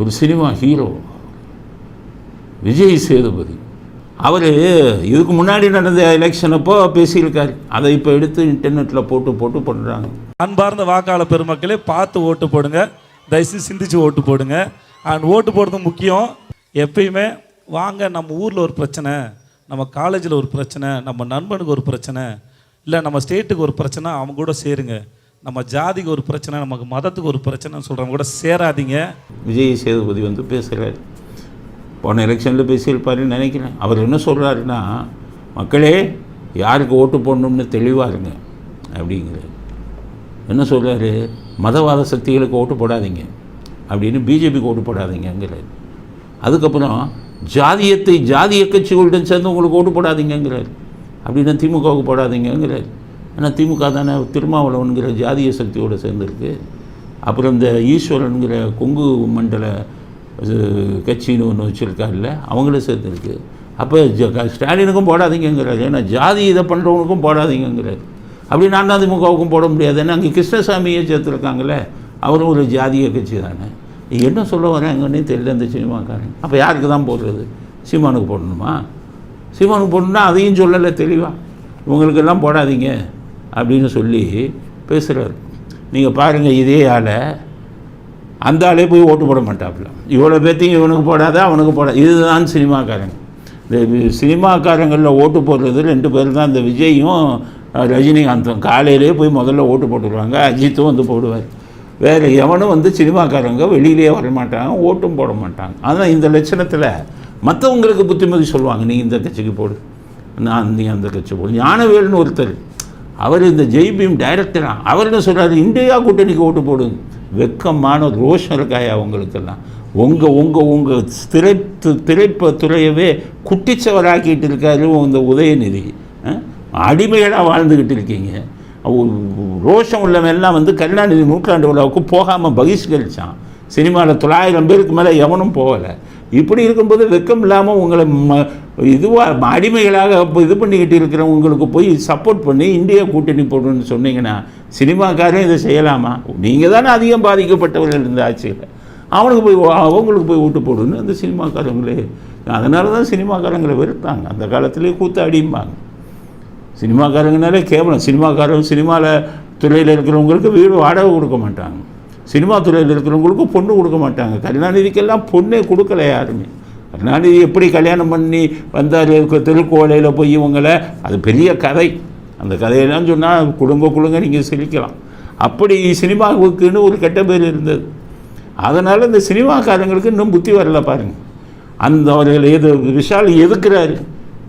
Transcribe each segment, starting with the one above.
ஒரு cinema hero Vijay Sethupathi. அவர் இதுக்கு முன்னாடி நடந்த எலெக்ஷன் அப்போ பேசியிருக்காரு. அதை இப்போ எடுத்து இன்டர்நெட்டில் போட்டு போட்டு பண்ணுறாங்க அன்பார்ந்த வாக்காளர் பெருமக்களே பார்த்து ஓட்டு போடுங்க. தயவுசெய்து சிந்திச்சு ஓட்டு போடுங்க. அண்ட் ஓட்டு போடுறது முக்கியம். எப்பயுமே வாங்க நம்ம ஊரில் ஒரு பிரச்சனை நம்ம காலேஜில் ஒரு பிரச்சனை நம்ம நண்பனுக்கு ஒரு பிரச்சனை இல்லை நம்ம ஸ்டேட்டுக்கு ஒரு பிரச்சனை அவங்க கூட சேருங்க. நம்ம ஜாதிக்கு ஒரு பிரச்சனை நமக்கு மதத்துக்கு ஒரு பிரச்சனைன்னு சொல்கிறவங்க கூட சேராதீங்க. விஜய் சேதுபதி வந்து பேசுகிறார் போன எலெக்ஷனில் பேசியிருப்பாருன்னு நினைக்கிறேன். அவர் என்ன சொல்கிறாருன்னா மக்களே யாருக்கு ஓட்டு போடணும்னு தெளிவாக இருங்க அப்படிங்கிறார். என்ன சொல்கிறாரு மதவாத சக்திகளுக்கு ஓட்டு போடாதீங்க அப்படின்னு பிஜேபிக்கு ஓட்டு போடாதீங்கிறார் அதுக்கப்புறம் ஜாதியத்தை ஜாதிய கட்சிகளுடன் சேர்ந்து உங்களுக்கு ஓட்டு போடாதீங்கிறார் அப்படின்னா திமுகவுக்கு போடாதீங்கிறார் ஆனால் திமுக தானே திருமாவளவன்கிற ஜாதிய சக்தியோடு சேர்ந்துருக்கு. அப்புறம் இந்த ஈஸ்வரனுங்கிற கொங்கு மண்டல இது கட்சின்னு ஒன்று வச்சுருக்காருல்ல அவங்களும் சேர்ந்துருக்கு. அப்போ ஜ- ஸ்டாலினுக்கும் போடாதீங்கிறார் ஏன்னா ஜாதி இதை பண்ணுறவனுக்கும் போடாதீங்கிறார் அப்படி அதிமுகவுக்கும் போட முடியாது. ஏன்னா அங்கே கிருஷ்ணசாமியே சேர்த்துருக்காங்களே அவரும் ஒரு ஜாதிய கட்சி தானே. என்ன சொல்ல வராங்கன்னே தெரியல அந்த சினிமாக்காரன். அப்போ யாருக்கு தான் போடுறது? சீமானுக்கு போடணுமா? சீமானுக்கு போடணும்னா அதையும் சொல்லலை தெளிவாக இவங்களுக்கெல்லாம் போடாதீங்க. அப்படின்னு சொல்லி பேசுகிறாரு நீங்கள் பாருங்கள் இதே ஆளை அந்த ஆளே போய் ஓட்டு போட மாட்டாப்புல. இவ்வளோ பேர்த்தையும் இவனுக்கு போடாத அவனுக்கு போட. இதுதான் சினிமாக்காரங்க. இந்த சினிமாக்காரங்களில் ஓட்டு போடுறது ரெண்டு பேர் தான். இந்த விஜயும் ரஜினிகாந்தும். காலையிலே போய் முதல்ல ஓட்டு போட்டுருவாங்க. அஜித்தும் வந்து போடுவார். வேறு எவனும் வந்து சினிமாக்காரங்க வெளியிலேயே வர மாட்டாங்க ஓட்டும் போட மாட்டாங்க. ஆனால் இந்த லட்சணத்தில் மற்றவங்களுக்கு புத்திமதி சொல்லுவாங்க நீ இந்த கட்சிக்கு போடு. நான் நீ அந்த கட்சி போடு. ஞானவேல்னு ஒருத்தர் அவர் இந்த ஜெய்பீம் டைரக்டரா அவர் என்ன சொல்கிறார் இந்தியா கூட்டணிக்கு ஓட்டு போடுங்க வெக்கமான ரோஷம் இருக்காயா உங்களுக்கெல்லாம்? உங்கள் உங்கள் உங்கள் திரை திரைப்ப துறையவே குட்டிச்சவராக்கிட்டு இருக்காரு இந்த உதயநிதி. அடிமைகளாக வாழ்ந்துக்கிட்டு இருக்கீங்க. ரோஷம் உள்ளவெல்லாம் எல்லாம் வந்து கருணாநிதி நூற்றாண்டு விழாவுக்கு போகாமல் பகிஷ்கரிச்சான். சினிமாவில் தொள்ளாயிரம் பேருக்கு மேலே எவனும் போகலை. இப்படி இருக்கும்போது வெக்கம் இல்லாமல் உங்களை ம இதுவாக அடிமைகளாக இப்போ இது பண்ணிக்கிட்டு இருக்கிறவங்களுக்கு போய் சப்போர்ட் பண்ணி இந்தியா கூட்டணி போடணும்னு சொன்னீங்கன்னா சினிமாக்காரன் இதை செய்யலாமா? நீங்கள் தானே அதிகம் பாதிக்கப்பட்டவர்கள் இருந்த ஆட்சியில். அவனுக்கு போய் அவங்களுக்கு போய் ஓட்டு போடணும்னு அந்த சினிமாக்காரங்களே அதனால தான் சினிமாக்காரங்களை வெறுத்தாங்க. அந்த காலத்திலே கூத்தாடிம்பாங்க சினிமாக்காரங்கனாலே கேவலம். சினிமாக்காரங்க சினிமாவில் துறையில் இருக்கிறவங்களுக்கு வீடு வாடகை கொடுக்க மாட்டாங்க. சினிமா துறையில் இருக்கிறவங்களுக்கும் பொண்ணு கொடுக்க மாட்டாங்க. கருணாநிதிக்கெல்லாம் பொண்ணே கொடுக்கல யாருமே. கருணாநிதி எப்படி கல்யாணம் பண்ணி வந்தார்? திருக்கோலையில் போய் இவங்களை அது பெரிய கதை. அந்த கதையெல்லாம் சொன்னால் குடும்ப குழுங்க நீங்கள் சிரிக்கலாம். அப்படி சினிமாவுக்குன்னு ஒரு கெட்ட பேர் இருந்தது. அதனால் இந்த சினிமாக்காரங்களுக்கு இன்னும் புத்தி வரல பாருங்கள் அந்த அவர்கள் எது விஷால் எதுக்குறாரு?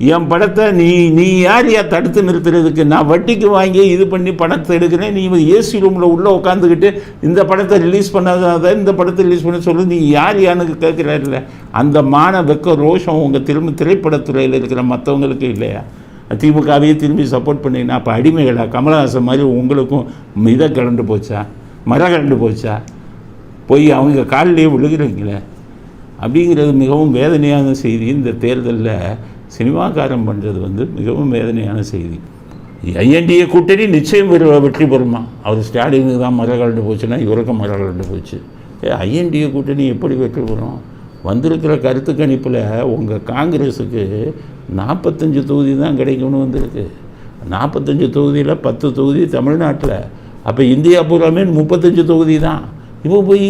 என் படத்தை நீ நீ யார் யா தடுத்து நிறுத்துறதுக்கு? நான் வட்டிக்கு வாங்கி இது பண்ணி படத்தை எடுக்கிறேன். நீ ஏசி ரூமில் உள்ளே உட்காந்துக்கிட்டு இந்த படத்தை ரிலீஸ் பண்ணாத இந்த படத்தை ரிலீஸ் பண்ண சொல்லு. நீ யார் யானுக்கு கேட்குறாருல்ல. அந்த மான வெக்க ரோஷம் உங்கள் திரும்ப திரைப்படத்துறையில் இருக்கிற மற்றவங்களுக்கு இல்லையா? திமுகவையே திரும்பி சப்போர்ட் பண்ணீங்கன்னா அப்போ அடிமைகளா? கமலஹாசன் மாதிரி உங்களுக்கும் இதை கிளண்டு போச்சா? மரம் கிளண்டு போச்சா? போய் அவங்க காலிலேயே விழுகிறீங்களே? அப்படிங்கிறது மிகவும் வேதனையான செய்தி. இந்த தேர்தலில் சினிமாக்காரம் பண்ணுறது வந்து மிகவும் வேதனையான செய்தி. ஐஎன்டிஏ கூட்டணி நிச்சயம் வெற்றி பெறுமா? அவர் ஸ்டாலினுக்கு தான் மரம் கலண்டு போச்சுன்னா இவருக்கும் மரம் போச்சு. ஏ ஐஎன்டிஏ கூட்டணி எப்படி வெற்றி பெறும்? வந்திருக்கிற கருத்து கணிப்பில் உங்கள் காங்கிரஸுக்கு நாற்பத்தஞ்சு தொகுதி தான் கிடைக்கும்னு வந்திருக்கு. நாற்பத்தஞ்சு தொகுதியில் பத்து தொகுதி தமிழ்நாட்டில். அப்போ இந்தியா பூராமே முப்பத்தஞ்சு தொகுதி தான். இப்போ போய்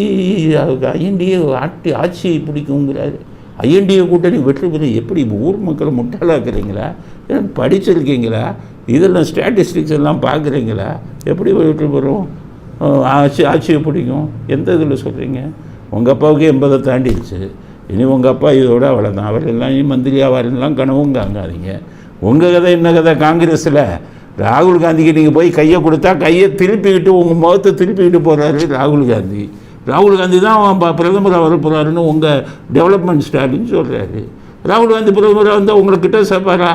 ஐஎன்டிஏ ஆட்சி ஆட்சி பிடிக்குங்கிறாரு. ஐஎன்டிஏ கூட்டணி வெற்றி பெற எப்படி ஊர் மக்களை முட்டாளாக்குறீங்களா? ஏன் படிச்சிருக்கீங்களா? இதெல்லாம் ஸ்டாட்டிஸ்டிக்ஸ் எல்லாம் பார்க்குறீங்களா? எப்படி வெற்றி பெறும்? ஆட்சி ஆட்சியை பிடிக்கும். எந்த இதில் சொல்கிறீங்க உங்கள் அப்பாவுக்கு எண்பதை தாண்டிடுச்சு. இனி உங்கள் அப்பா இதோட அவ்வளோதான் அவர் எல்லாம் இனி மந்திரி ஆவாரெல்லாம் கனவும் காங்காதீங்க. உங்கள் கதை என்ன கதை? காங்கிரஸில் ராகுல் காந்திக்கு நீங்கள் போய் கையை கொடுத்தா கையை திருப்பிக்கிட்டு உங்கள் முகத்தை திருப்பிக்கிட்டு போகிறாரு ராகுல் காந்தி. ராகுல் காந்தி தான் ப- பிரதமராக வரப்போகிறாருன்னு உங்கள் டெவலப்மெண்ட் ஸ்டாலின்னு சொல்கிறாரு ராகுல் காந்தி பிரதமராக வந்தால் உங்கள்கிட்ட சப்பாரா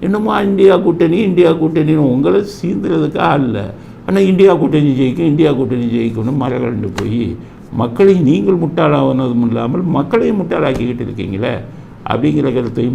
என்னமா என்னமோ இந்தியா கூட்டணி இந்தியா கூட்டணின்னு உங்களை சீந்துறதுக்கு இல்லை ஆனால் இந்தியா கூட்டணி ஜெயிக்கும் இந்தியா கூட்டணி ஜெயிக்கணும் மரகண்டு போய் மக்களை நீங்கள் முட்டாளாகனதும் இல்லாமல் மக்களையும் முட்டாளாக்கிக்கிட்டு இருக்கீங்களே? அப்படிங்கிற கருத்தையும்